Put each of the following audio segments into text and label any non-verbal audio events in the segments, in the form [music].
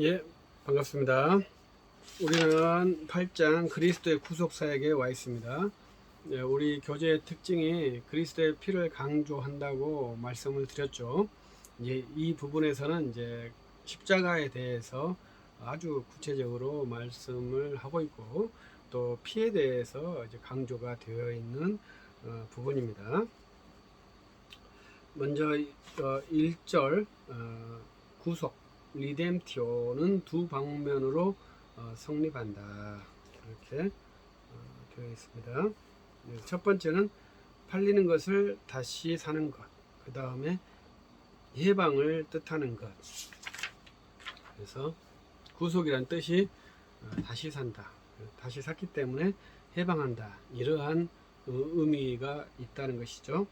예, 반갑습니다. 우리는 8장 그리스도의 구속사에게 와 있습니다. 예, 우리 교재의 특징이 그리스도의 피를 강조한다고 말씀을 드렸죠. 이제 이 부분에서는 이제 십자가에 대해서 아주 구체적으로 말씀을 하고 있고 또 피에 대해서 이제 강조가 되어 있는 어, 부분입니다. 먼저 어, 1절 어, 구속 리뎀티오는 두 방면으로 어, 성립한다 이렇게 어, 되어 있습니다. 네, 첫 번째는 팔리는 것을 다시 사는 것, 그 다음에 해방을 뜻하는 것. 그래서 구속이란 뜻이 어, 다시 산다, 다시 샀기 때문에 해방한다 이러한 어, 의미가 있다는 것이죠.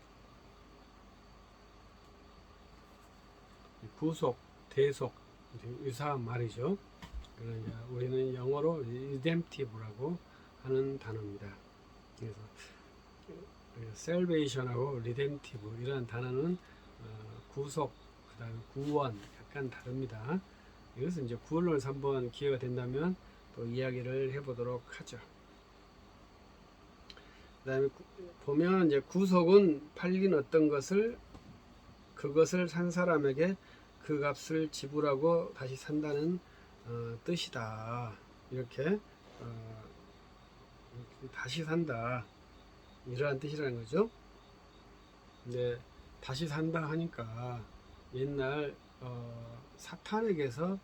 구속, 대속 유사한 말이죠. 그러나 우리는 영어로 redemptive라고 하는 단어입니다. 그래서 salvation하고 redemptive 이런 단어는 어, 구속, 그다음에 구원 약간 다릅니다. 이것은 이제 구원론에서 한번 기회가 된다면 또 이야기를 해보도록 하죠. 그다음에 구- 보면 이제 구속은 팔린 어떤 것을 그것을 산 사람에게 그 값을 지불하고 다시 산다는 어, 뜻이다. 이렇게 어, 다시 산다. 이러한 뜻이라는 거죠. 근데 다시 산다 하니까 옛날 어, 사탄에게서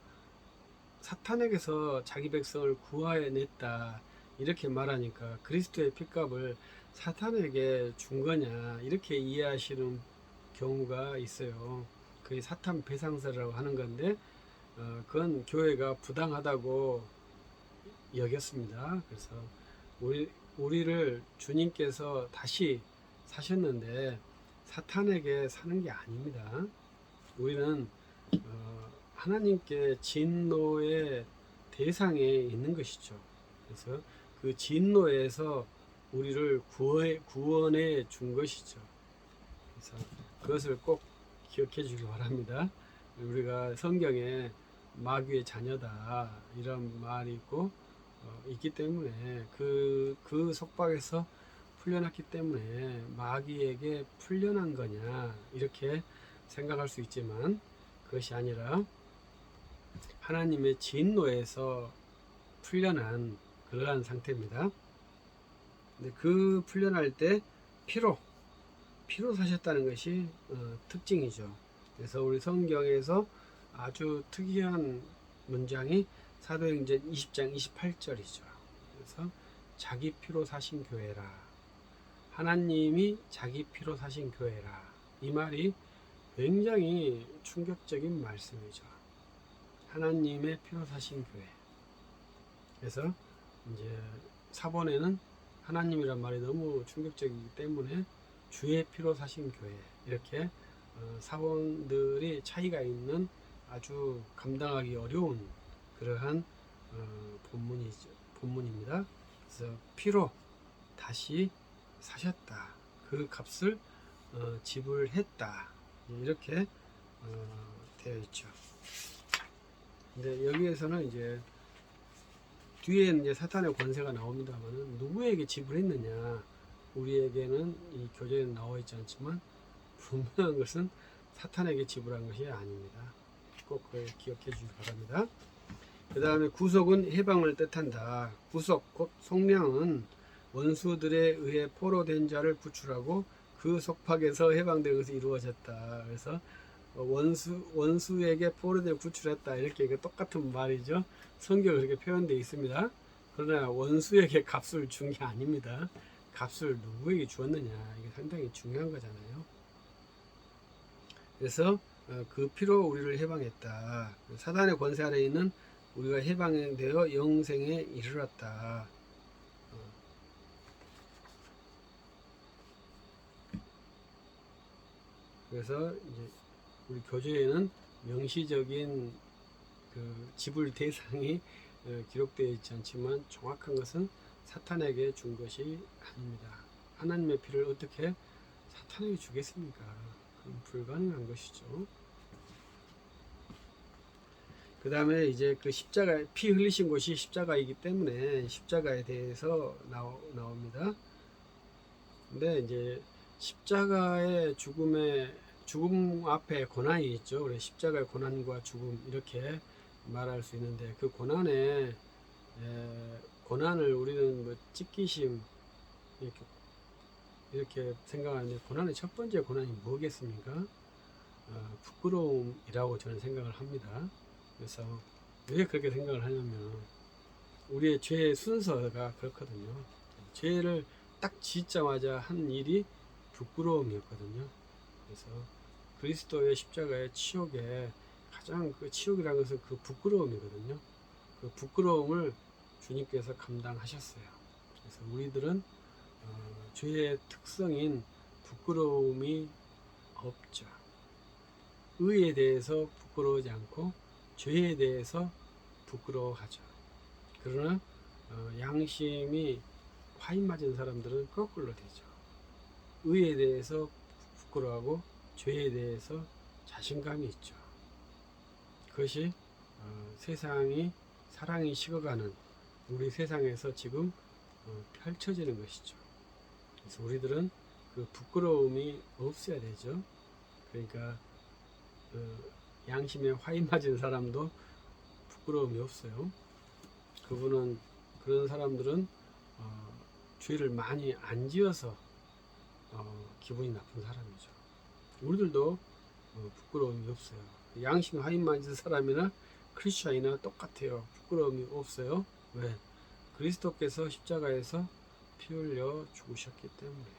사탄에게서 자기 백성을 구하여냈다 이렇게 말하니까 그리스도의 핏값을 사탄에게 준 거냐 이렇게 이해하시는 경우가 있어요. 그게 사탄 배상사라고 하는 건데 어, 그건 교회가 부당하다고 여겼습니다. 그래서 우리, 우리를 주님께서 다시 사셨는데 사탄에게 사는 게 아닙니다. 우리는 어, 하나님께 진노의 대상에 있는 것이죠. 그래서 그 진노에서 우리를 구원해 준 것이죠. 그래서 그것을 꼭 기억해 주기 바랍니다. 우리가 성경에 마귀의 자녀다 이런 말이 있고 어, 있기 때문에 그, 그 속박에서 풀려났기 때문에 마귀에게 풀려난 거냐 이렇게 생각할 수 있지만 그것이 아니라 하나님의 진노에서 풀려난 그러한 상태입니다. 근데 그 풀려날 때 피로 피로 사셨다는 것이 어, 특징이죠. 그래서 우리 성경에서 아주 특이한 문장이 사도행전 20장 28절이죠. 그래서 자기 피로 사신 교회라. 하나님이 자기 피로 사신 교회라. 이 말이 굉장히 충격적인 말씀이죠. 하나님의 피로 사신 교회. 그래서 이제 사본에는 하나님이란 말이 너무 충격적이기 때문에 주의 피로 사신 교회 이렇게 어, 사본들이 차이가 있는 아주 감당하기 어려운 그러한 어, 본문이죠 본문입니다. 그래서 피로 다시 사셨다. 그 값을 어, 지불했다. 이렇게 어, 되어 있죠. 근데 여기에서는 이제 뒤에 이제 사탄의 권세가 나옵니다만은 누구에게 지불했느냐 우리에게는 이 교재에 나와 있지 않지만 분명한 것은 사탄에게 지불한 것이 아닙니다. 꼭 그걸 기억해 주시기 바랍니다. 그 다음에 구속은 해방을 뜻한다. 구속 곧 속량은 원수들에 의해 포로된 자를 구출하고 그 속박에서 해방된 것이 이루어졌다. 그래서 원수 원수에게 포로된 구출했다 이렇게 그 똑같은 말이죠. 성경 그렇게 표현되어 있습니다. 그러나 원수에게 값을 준 게 아닙니다. 값을 누구에게 주었느냐 이게 상당히 중요한 거잖아요. 그래서 어, 그 피로 우리를 해방했다. 사단의 권세 아래 있는 우리가 해방되어 영생에 이르렀다. 어. 그래서 이제 우리 교재에는 명시적인 그 지불 대상이 어, 기록되어 있지 않지만 정확한 것은 사탄에게 준 것이 아닙니다. 하나님의 피를 어떻게 사탄에게 주겠습니까? 불가능한 것이죠. 그 다음에 이제 그 십자가 피 흘리신 곳이 십자가이기 때문에 십자가에 대해서 나오, 나옵니다. 근데 이제 십자가의 죽음의 죽음 앞에 고난이 있죠. 그래 십자가의 고난과 죽음 이렇게 말할 수 있는데 그 고난에 에, 고난을 우리는 뭐 찢기심 이렇게 이렇게 생각하는데 고난의 첫 번째 고난이 뭐겠습니까? 어, 부끄러움이라고 저는 생각을 합니다. 그래서 왜 그렇게 생각을 하냐면 우리의 죄의 순서가 그렇거든요. 죄를 딱 짓자마자 한 일이 부끄러움이었거든요. 그래서 그리스도의 십자가의 치욕에 가장 그 치욕이라는 것은 그 부끄러움이거든요. 그 부끄러움을 주님께서 감당하셨어요. 그래서 우리들은 어, 죄의 특성인 부끄러움이 없죠. 의에 대해서 부끄러워하지 않고 죄에 대해서 부끄러워하죠. 그러나 어, 양심이 화인 맞은 사람들은 거꾸로 되죠. 의에 대해서 부끄러워하고 죄에 대해서 자신감이 있죠. 그것이 어, 세상이 사랑이 식어가는 우리 세상에서 지금 어, 펼쳐지는 것이죠. 그래서 우리들은 그 부끄러움이 없어야 되죠. 그러니까 그 양심에 화인 맞은 사람도 부끄러움이 없어요. 그분은 그런 사람들은 어, 죄를 많이 안 지어서 어, 기분이 나쁜 사람이죠. 우리들도 어, 부끄러움이 없어요. 양심 화인 맞은 사람이나 크리스천이나 똑같아요. 부끄러움이 없어요. 왜? 그리스도께서 십자가에서 피 흘려 죽으셨기 때문에.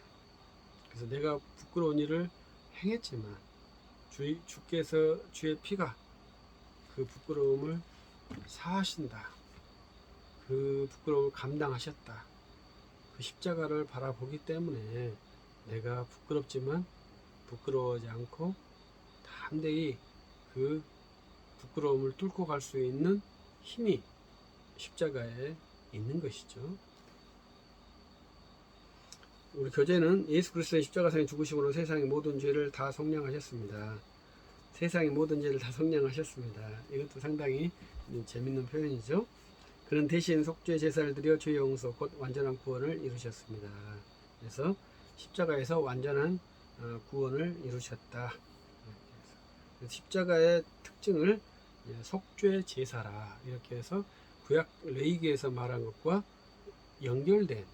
그래서 내가 부끄러운 일을 행했지만 주, 주께서 주의 피가 그 부끄러움을 사하신다. 그 부끄러움을 감당하셨다. 그 십자가를 바라보기 때문에 내가 부끄럽지만 부끄러워하지 않고 담대히 그 부끄러움을 뚫고 갈 수 있는 힘이 십자가에 있는 것이죠. 우리 교재는 예수 그리스도의 십자가상의 죽으심으로 세상의 모든 죄를 다 속량하셨습니다. 세상의 모든 죄를 다 속량하셨습니다. 이것도 상당히 재밌는 표현이죠. 그는 대신 속죄 제사를 드려 죄 용서 곧 완전한 구원을 이루셨습니다. 그래서 십자가에서 완전한 어, 구원을 이루셨다. 십자가의 특징을 속죄 제사라 이렇게 해서 구약 레이기에서 말한 것과 연결된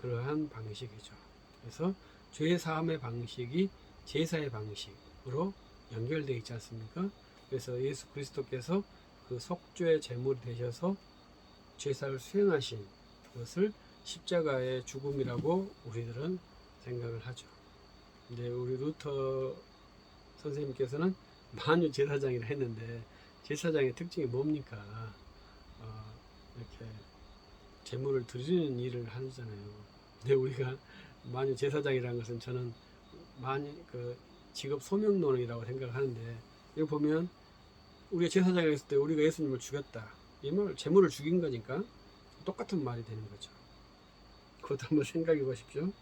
그러한 방식이죠. 그래서 죄 사함의 방식이 제사의 방식으로 연결되어 있지 않습니까? 그래서 예수 그리스도께서 그 속죄 제물이 되셔서 제사를 수행하신 것을 십자가의 죽음이라고 우리들은 생각을 하죠. 근데 우리 루터 선생님께서는 [laughs] 만유 제사장이라 했는데 제사장의 특징이 뭡니까? 어, 이렇게 제물을 드리는 일을 하잖아요. 근데 우리가 만유 제사장이라는 것은 저는 많이 그 직업 소명론이라고 생각을 하는데 여기 보면 우리가 제사장이 했을 때 우리가 예수님을 죽였다. 이말 제물을 죽인 거니까 똑같은 말이 되는 거죠. 그것도 한번 생각해 보십시오.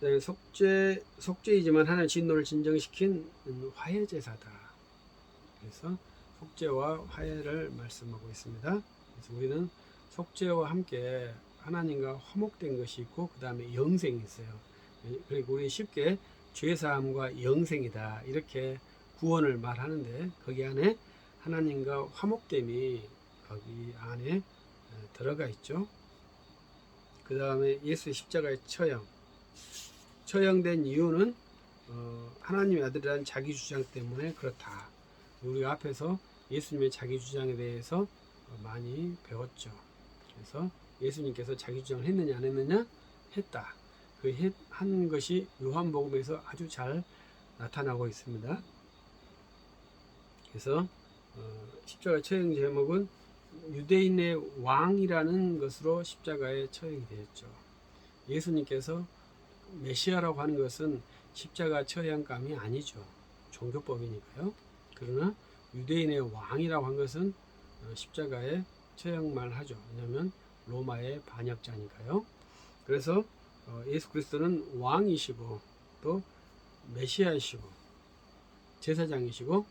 네, 속죄 속죄이지만 하나의 진노를 진정시킨 화해 제사다. 그래서 속죄와 화해를 말씀하고 있습니다. 그래서 우리는 속죄와 함께 하나님과 화목된 것이 있고 그 다음에 영생이 있어요. 그리고 우리 쉽게 죄사함과 영생이다 이렇게 구원을 말하는데 거기 안에 하나님과 화목됨이 거기 안에 들어가 있죠. 그 다음에 예수의 십자가의 처형 처형된 이유는 어, 하나님의 아들이라는 자기 주장 때문에 그렇다. 우리 앞에서 예수님의 자기 주장에 대해서 많이 배웠죠. 그래서 예수님께서 자기 주장을 했느냐 안 했느냐 했다. 그 한 것이 요한복음에서 아주 잘 나타나고 있습니다. 그래서 어, 십자가 처형 제목은 유대인의 왕이라는 것으로 십자가에 처형이 되었죠. 예수님께서 메시아라고 하는 것은 십자가 처형감이 아니죠. 종교법이니까요. 그러나 유대인의 왕이라고 한 것은 어, 십자가에 처형만 하죠. 왜냐하면 로마의 반역자니까요. 그래서 어, 예수 그리스도는 왕이시고 또 메시아이시고 제사장이시고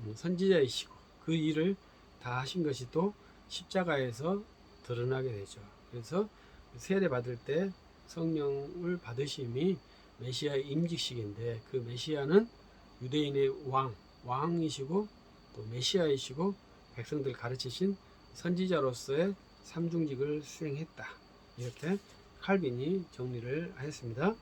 음, 선지자이시고 그 일을 다 하신 것이 또 십자가에서 드러나게 되죠. 그래서 세례 받을 때 성령을 받으심이 메시아의 임직식인데 그 메시아는 유대인의 왕, 왕이시고 또 메시아이시고 백성들 가르치신 선지자로서의 삼중직을 수행했다. 이렇게 칼빈이 정리를 하였습니다.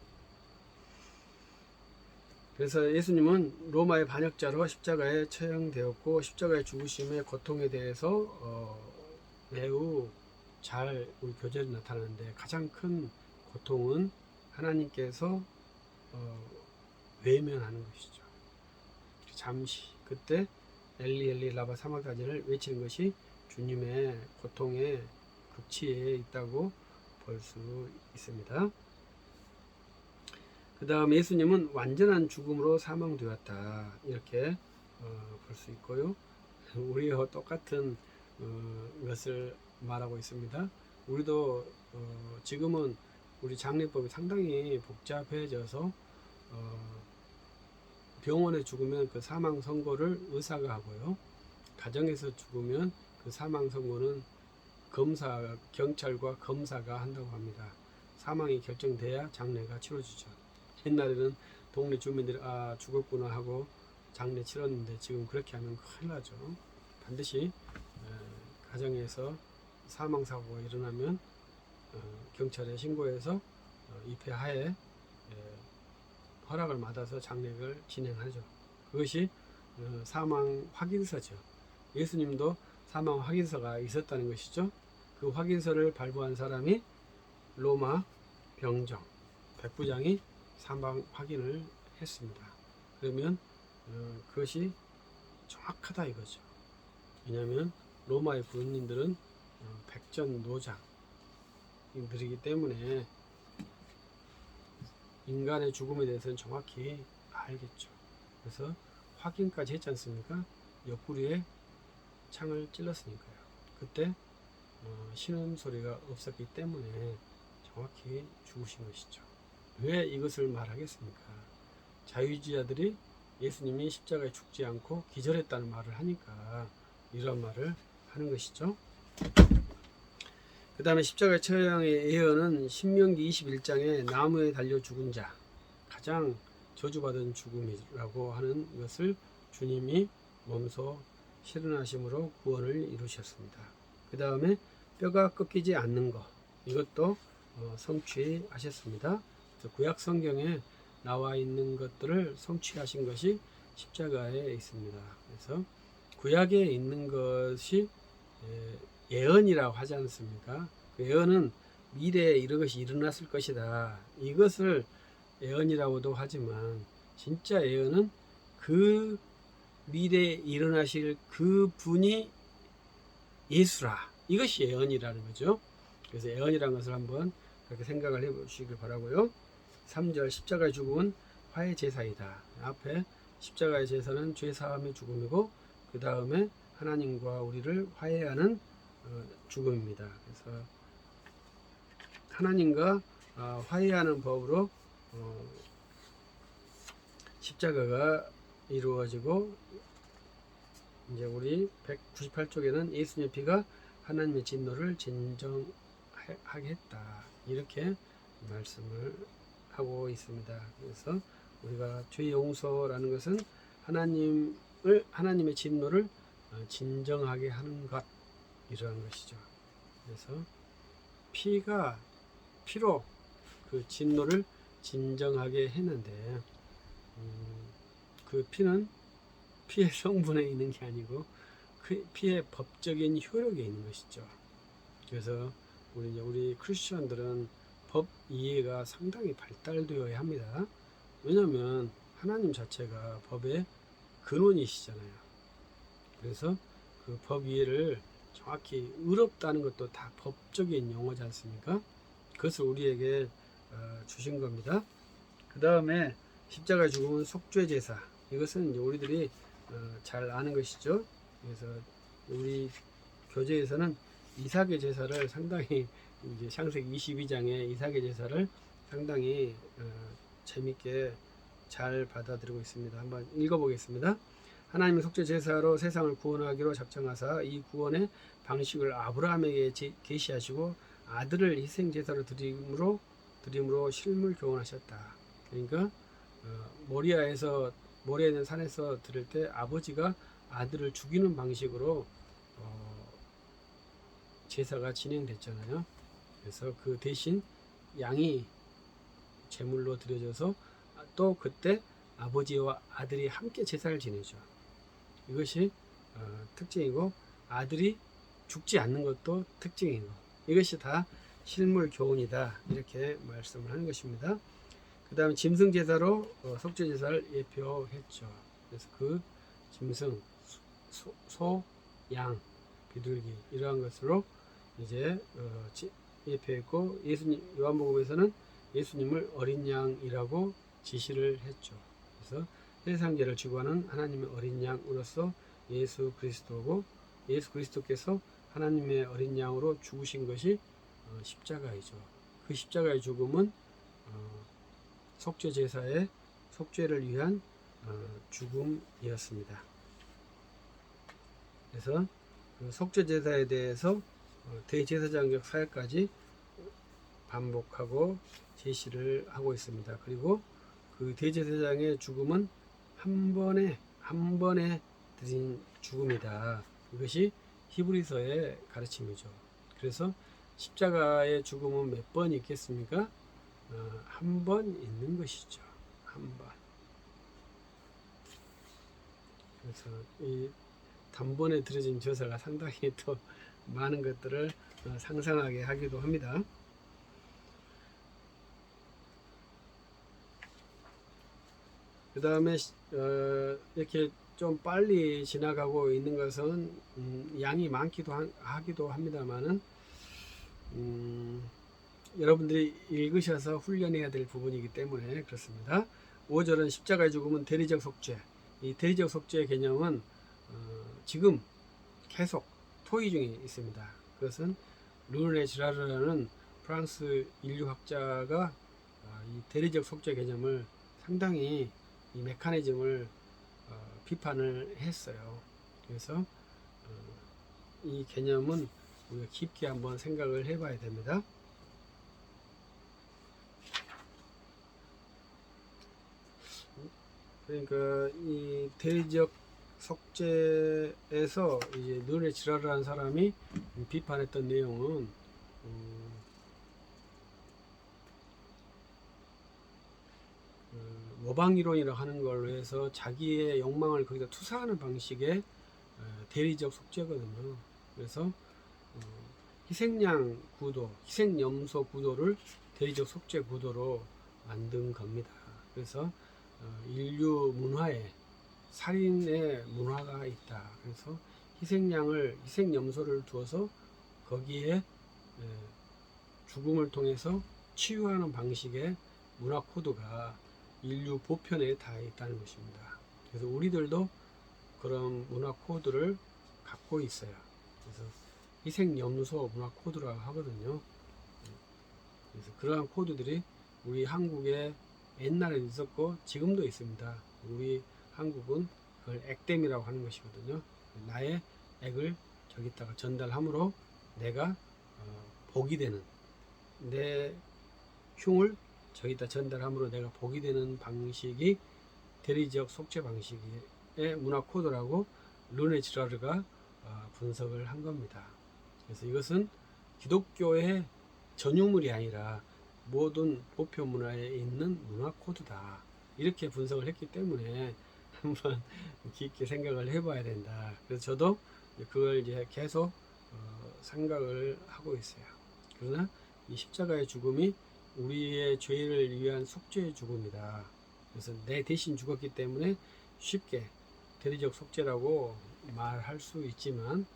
그래서 예수님은 로마의 반역자로 십자가에 처형되었고 십자가의 죽으심의 고통에 대해서 어, 매우 잘 우리 교재에 나타나는데 가장 큰 고통은 하나님께서 어, 외면하는 것이죠. 잠시 그때 엘리 엘리 라바 사마가지를 외치는 것이 주님의 고통의 극치에 있다고 볼 수 있습니다. 그 다음 예수님은 완전한 죽음으로 사망되었다 이렇게 어, 볼 수 있고요. [laughs] 우리와 똑같은 어, 것을 말하고 있습니다. 우리도 어, 지금은 우리 장례법이 상당히 복잡해져서 어, 병원에 죽으면 그 사망 선고를 의사가 하고요. 가정에서 죽으면 그 사망 선고는 검사, 경찰과 검사가 한다고 합니다. 사망이 결정돼야 장례가 치러지죠. 옛날에는 동네 주민들이 아 죽었구나 하고 장례 치렀는데 지금 그렇게 하면 큰일 나죠. 반드시 에, 가정에서 사망 사고가 일어나면 어, 경찰에 신고해서 어, 입회하에 에, 허락을 받아서 장례를 진행하죠. 그것이 어, 사망 확인서죠. 예수님도 사망 확인서가 있었다는 것이죠. 그 확인서를 발부한 사람이 로마 병정 백부장이 사망 확인을 했습니다. 그러면 어, 그것이 정확하다 이거죠. 왜냐하면 로마의 군인들은 어, 백전 노장들이기 때문에 인간의 죽음에 대해서는 정확히 알겠죠. 그래서 확인까지 했지 않습니까? 옆구리에 창을 찔렀으니까요. 그때 어, 신음 소리가 없었기 때문에 정확히 죽으신 것이죠. 왜 이것을 말하겠습니까? 자유주의자들이 예수님이 십자가에 죽지 않고 기절했다는 말을 하니까 이런 말을 하는 것이죠. 그 다음에 십자가의 처형의 예언은 신명기 21장에 나무에 달려 죽은 자 가장 저주받은 죽음이라고 하는 것을 주님이 몸소 실현하심으로 구원을 이루셨습니다. 그 다음에 뼈가 꺾이지 않는 것 이것도 어, 성취하셨습니다. 구약 성경에 나와 있는 것들을 성취하신 것이 십자가에 있습니다. 그래서 구약에 있는 것이 예언이라고 하지 않습니까? 그 예언은 미래에 이런 것이 일어났을 것이다. 이것을 예언이라고도 하지만 진짜 예언은 그 미래에 일어나실 그 분이 예수라. 이것이 예언이라는 거죠. 그래서 예언이라는 것을 한번 그렇게 생각을 해 보시길 바라고요. 3절 십자가의 죽음은 화해 제사이다. 앞에 십자가의 제사는 죄 사함의 죽음이고 그 다음에 하나님과 우리를 화해하는 어, 죽음입니다. 그래서 하나님과 어, 화해하는 법으로 어, 십자가가 이루어지고 이제 우리 198쪽에는 예수님의 피가 하나님의 진노를 진정하게 했다. 이렇게 말씀을 하고 있습니다. 그래서 우리가 죄 용서라는 것은 하나님을 하나님의 진노를 어, 진정하게 하는 것 이러한 것이죠. 그래서 피가 피로 그 진노를 진정하게 했는데 음, 그 피는 피의 성분에 있는 게 아니고 그 피의 법적인 효력에 있는 것이죠. 그래서 우리 이제 우리 크리스천들은 법 이해가 상당히 발달되어야 합니다. 왜냐하면 하나님 자체가 법의 근원이시잖아요. 그래서 그 법 이해를 정확히 의롭다는 것도 다 법적인 용어지 않습니까? 그것을 우리에게 어, 주신 겁니다. 그 다음에 십자가 죽음은 속죄 제사. 이것은 이제 우리들이 어, 잘 아는 것이죠. 그래서 우리 교재에서는 이삭의 제사를 상당히 [laughs] 이제 창세기 22장의 이삭의 제사를 상당히 어, 재밌게 잘 받아들이고 있습니다. 한번 읽어보겠습니다. 하나님의 속죄 제사로 세상을 구원하기로 작정하사 이 구원의 방식을 아브라함에게 제- 계시하시고 아들을 희생 제사로 드림으로 드림으로 실물 교훈하셨다. 그러니까 어, 모리아에서 모리아에 있는 산에서 들을 때 아버지가 아들을 죽이는 방식으로 어, 제사가 진행됐잖아요. 그래서 그 대신 양이 제물로 드려져서 또 그때 아버지와 아들이 함께 제사를 지내죠. 이것이 어, 특징이고 아들이 죽지 않는 것도 특징이고 이것이 다 실물 교훈이다 이렇게 말씀을 하는 것입니다. 그 다음에 짐승 제사로 어, 속죄 제사를 예표했죠. 그래서 그 짐승, 소, 소, 양, 비둘기 이러한 것으로 이제 어, 지- 예표했고 예수님 요한복음에서는 예수님을 어린 양이라고 지시를 했죠. 그래서 세상 죄를 지고 하는 하나님의 어린 양으로서 예수 그리스도고 예수 그리스도께서 하나님의 어린 양으로 죽으신 것이 어, 십자가이죠. 그 십자가의 죽음은 어, 속죄 제사의 속죄를 위한 어, 죽음이었습니다. 그래서 그 속죄 제사에 대해서 어, 대제사장적 사역까지 반복하고 제시를 하고 있습니다. 그리고 그 대제사장의 죽음은 한 번에 한 번에 드린 죽음이다. 이것이 히브리서의 가르침이죠. 그래서 십자가의 죽음은 몇 번 있겠습니까? 어, 한번 있는 것이죠. 한 번. 그래서 이 단번에 들어진 저사가 상당히 또 많은 것들을 어, 상상하게 하기도 합니다. 그 다음에 어, 이렇게 좀 빨리 지나가고 있는 것은 음, 양이 많기도 하, 하기도 합니다만은 음, 여러분들이 읽으셔서 훈련해야 될 부분이기 때문에 그렇습니다. 5절은 십자가의 죽음은 대리적 속죄. 이 대리적 속죄의 개념은 어, 지금 계속 토의 중에 있습니다. 그것은 르네 지라르라는 프랑스 인류학자가 어, 이 대리적 속죄 개념을 상당히 이 메커니즘을 어, 비판을 했어요. 그래서 어, 이 개념은 우리가 깊게 한번 생각을 해봐야 됩니다. 그러니까 이 대리적 속죄에서 이제 눈에 지랄을 사람이 비판했던 내용은 음, 그 모방 이론이라고 하는 걸로 해서 자기의 욕망을 거기다 투사하는 방식의 어, 대리적 속죄거든요. 그래서 어, 희생양 구도, 희생염소 구도를 대리적 속죄 구도로 만든 겁니다. 그래서 어, 인류 문화에 살인의 문화가 있다. 그래서 희생양을 희생염소를 두어서 거기에 에, 죽음을 통해서 치유하는 방식의 문화 코드가 인류 보편에 다 있다는 것입니다. 그래서 우리들도 그런 문화 코드를 갖고 있어요. 그래서 희생염소 문화 코드라고 하거든요. 그래서 그러한 코드들이 우리 한국에 옛날에 있었고 지금도 있습니다. 우리 한국은 그걸 액땜이라고 하는 것이거든요. 나의 액을 저기다가 전달함으로 내가 어, 복이 되는 내 흉을 저기다 전달함으로 내가 복이 되는 방식이 대리적 속죄 방식의 문화 코드라고 르네 지라르가 어, 분석을 한 겁니다. 그래서 이것은 기독교의 전유물이 아니라 모든 보편 문화에 있는 문화 코드다. 이렇게 분석을 했기 때문에 [laughs] 한번 깊게 생각을 해봐야 된다. 그래서 저도 그걸 이제 계속 어, 생각을 하고 있어요. 그러나 이 십자가의 죽음이 우리의 죄를 위한 속죄의 죽음이다. 그래서 내 대신 죽었기 때문에 쉽게 대리적 속죄라고 말할 수 있지만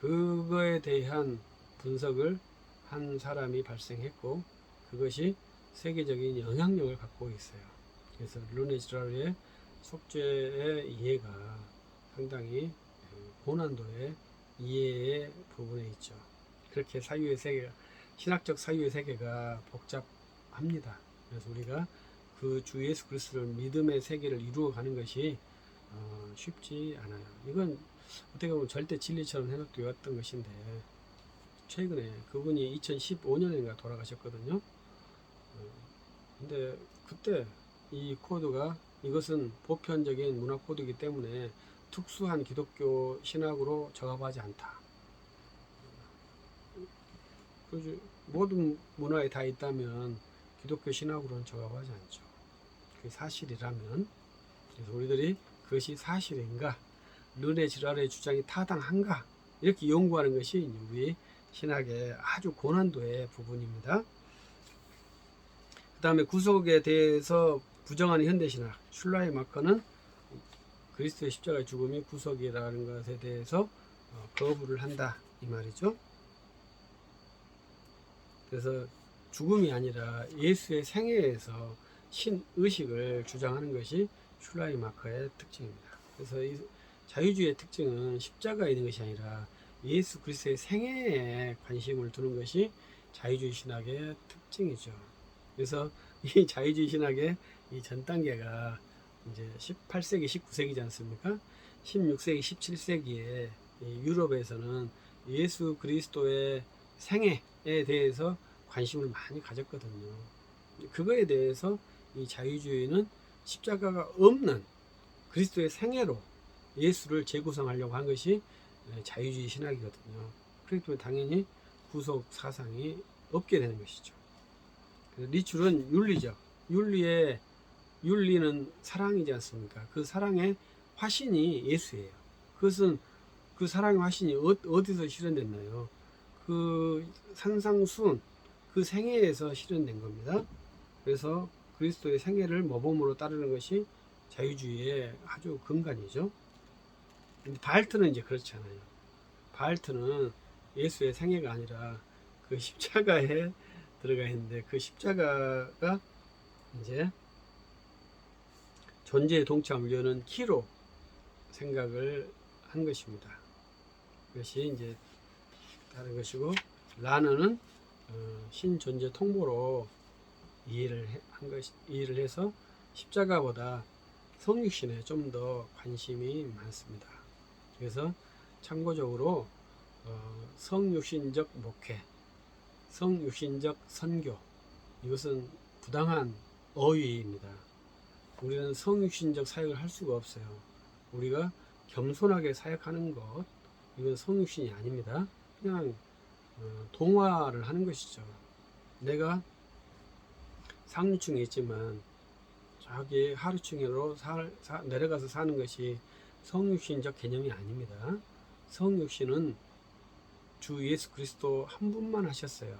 그거에 대한 분석을 한 사람이 발생했고 그것이 세계적인 영향력을 갖고 있어요. 그래서 르네즈라르의 속죄의 이해가 상당히 고난도의 이해의 부분에 있죠. 그렇게 사유의 세계가 신학적 사유의 세계가 복잡 합니다. 그래서 우리가 그 주 예수 그리스도를 믿음의 세계를 이루어 가는 것이 어, 쉽지 않아요. 이건 어떻게 보면 절대 진리처럼 해놓되었던 것인데 최근에 그분이 2015년인가 돌아가셨거든요. 어, 근데 그때 이 코드가 이것은 보편적인 문화 코드이기 때문에 특수한 기독교 신학으로 적합하지 않다. 그죠? 모든 문화에 다 있다면 기독교 신학으로는 적합하지 않죠. 그게 사실이라면 그래서 우리들이 그것이 사실인가 르네 지랄의 주장이 타당한가 이렇게 연구하는 것이 우리 신학의 아주 고난도의 부분입니다. 그 다음에 구속에 대해서 부정하는 현대신학 슐라이 마커는 그리스도의 십자가의 죽음이 구속이라는 것에 대해서 어, 거부를 한다 이 말이죠. 그래서 죽음이 아니라 예수의 생애에서 신의식을 주장하는 것이 슐라이 마커의 특징입니다. 그래서 이 자유주의의 특징은 십자가에 있는 것이 아니라 예수 그리스도의 생애에 관심을 두는 것이 자유주의 신학의 특징이죠. 그래서 이 [laughs] 자유주의 신학의 이 전 단계가 이제 18세기, 19세기지 않습니까? 16세기, 17세기에 유럽에서는 예수 그리스도의 생애에 대해서 관심을 많이 가졌거든요. 그거에 대해서 이 자유주의는 십자가가 없는 그리스도의 생애로 예수를 재구성하려고 한 것이 자유주의 신학이거든요. 그렇기 때문에 당연히 구속 사상이 없게 되는 것이죠. 리출은 윤리적, 윤리의 윤리는 사랑이지 않습니까? 그 사랑의 화신이 예수예요. 그것은 그 사랑의 화신이 어, 어디서 실현됐나요? 그 산상순, 그 생애에서 실현된 겁니다. 그래서 그리스도의 생애를 모범으로 따르는 것이 자유주의의 아주 근간이죠. 근데 바알트는 이제 그렇지 않아요. 바알트는 예수의 생애가 아니라 그 십자가에 들어가 있는데 그 십자가가 이제 존재의 동참을 여는 키로 생각을 한 것입니다. 그것이 이제 다른 것이고 라너는 어, 신 존재 통보로 이해를 해, 한 것, 이해를 해서 십자가보다 성육신에 좀 더 관심이 많습니다. 그래서 참고적으로 어, 성육신적 목회, 성육신적 선교 이것은 부당한 어휘입니다. 우리는 성육신적 사역을 할 수가 없어요. 우리가 겸손하게 사역하는 것 이건 성육신이 아닙니다. 그냥 어, 동화를 하는 것이죠. 내가 상류층에 있지만 저기 하류층으로 살, 사, 내려가서 사는 것이 성육신적 개념이 아닙니다. 성육신은 주 예수 그리스도 한 분만 하셨어요.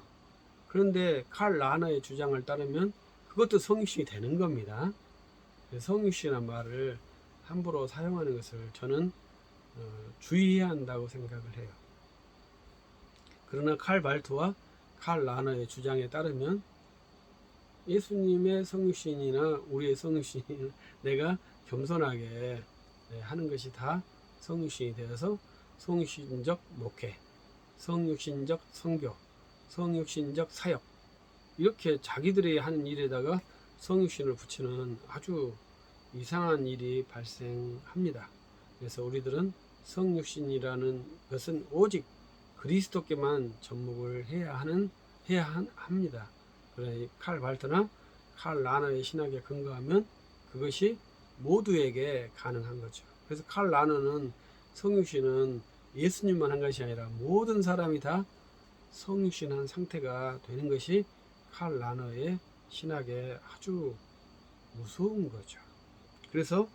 그런데 칼 라너의 주장을 따르면 그것도 성육신이 되는 겁니다. 성육신이라는 말을 함부로 사용하는 것을 저는 어, 주의해야 한다고 생각을 해요. 그러나 칼 발트와 칼 라너의 주장에 따르면 예수님의 성육신이나 우리의 성육신이 [laughs] 내가 겸손하게 네, 하는 것이 다 성육신이 되어서 성육신적 목회, 성육신적 성교, 성육신적 사역 이렇게 자기들이 하는 일에다가 성육신을 붙이는 아주 이상한 일이 발생합니다. 그래서 우리들은 성육신이라는 것은 오직 그리스도께만 접목을 해야 하는 해야 합니다. 그래 칼 발트나 칼 라너의 신학에 근거하면 그것이 모두에게 가능한 거죠. 그래서 칼 라너는 성육신은 예수님만 한 것이 아니라 모든 사람이 다 성육신한 상태가 되는 것이 칼 라너의 신학의 아주 무서운 거죠. 그래서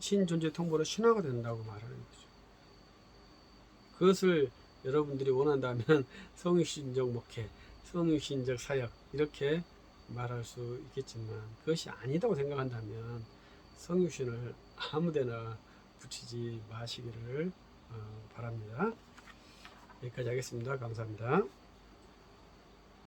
신존재 통보로 신화가 된다고 말하는 거죠. 그것을 여러분들이 원한다면 [laughs] 성육신적 목회, 성육신적 사역 이렇게 말할 수 있겠지만 그것이 아니다고 생각한다면 성육신을 아무데나 붙이지 마시기를 어, 바랍니다. 여기까지 하겠습니다. 감사합니다.